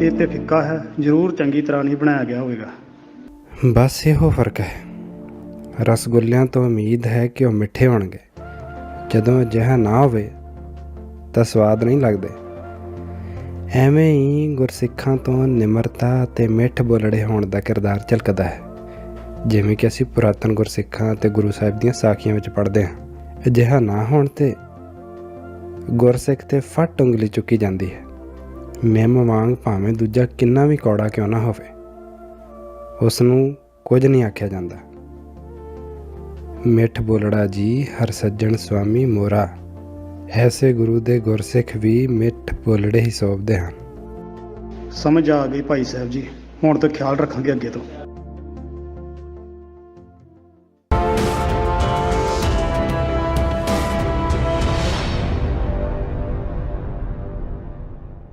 ਇਹ ਤੇ ਫਿੱਕਾ ਹੈ, ਜ਼ਰੂਰ ਚੰਗੀ ਤਰ੍ਹਾਂ ਨਹੀਂ ਬਣਾਇਆ ਗਿਆ ਹੋਵੇਗਾ। ਬਸ ਇਹੋ ਫ਼ਰਕ ਹੈ। ਰਸਗੁੱਲਿਆਂ ਤੋਂ ਉਮੀਦ ਹੈ ਕਿ ਉਹ ਮਿੱਠੇ ਹੋਣਗੇ। ਜਦੋਂ ਅਜਿਹਾ ਨਾ ਹੋਵੇ, ਤਾਂ ਸਵਾਦ ਨਹੀਂ ਲੱਗਦੇ। ਐਵੇਂ ਹੀ ਗੁਰਸਿੱਖਾਂ ਤੋਂ ਨਿਮਰਤਾ ਅਤੇ ਮਿੱਠ ਬੋਲੜੇ ਹੋਣ ਦਾ ਕਿਰਦਾਰ ਝਲਕਦਾ ਹੈ। ਜਿਵੇਂ ਕਿ ਅਸੀਂ ਪੁਰਾਤਨ ਗੁਰਸਿੱਖਾਂ ਅਤੇ ਗੁਰੂ ਸਾਹਿਬ ਦੀਆਂ ਸਾਖੀਆਂ ਵਿੱਚ ਪੜ੍ਹਦੇ ਹਾਂ। ਅਜਿਹਾ ਨਾ ਹੋਣ ਤੇ ਗੁਰਸਿੱਖ ਤੇ ਫੱਟ ਉਂਗਲੀ ਚੁੱਕੀ ਜਾਂਦੀ ਹੈ। ਮਿਮ ਵਾਂਗ ਭਾਵੇਂ ਦੂਜਾ ਕਿੰਨਾ ਵੀ ਕੌੜਾ ਕਿਉਂ ਨਾ ਹੋਵੇ। ਉਸ ਨੂੰ ਕੁਝ ਨਹੀਂ ਆਖਿਆ ਜਾਂਦਾ। ਮਿੱਠ ਬੋਲੜਾ ਜੀ, ਹਰ ਸੱਜਣ ਸੁਆਮੀ ਮੋਰਾ। ਐਸੇ ਗੁਰੂ ਦੇ ਗੁਰਸਿੱਖ ਵੀ ਮਿੱਠ ਬੋਲੜੇ ਹੀ ਸੋਭਦੇ ਹਨ। ਸਮਝ ਆ ਗਈ ਭਾਈ ਸਾਹਿਬ ਜੀ। ਹੁਣ ਤੋਂ ਖਿਆਲ ਰੱਖਾਂਗੇ ਅੱਗੇ ਤੋਂ।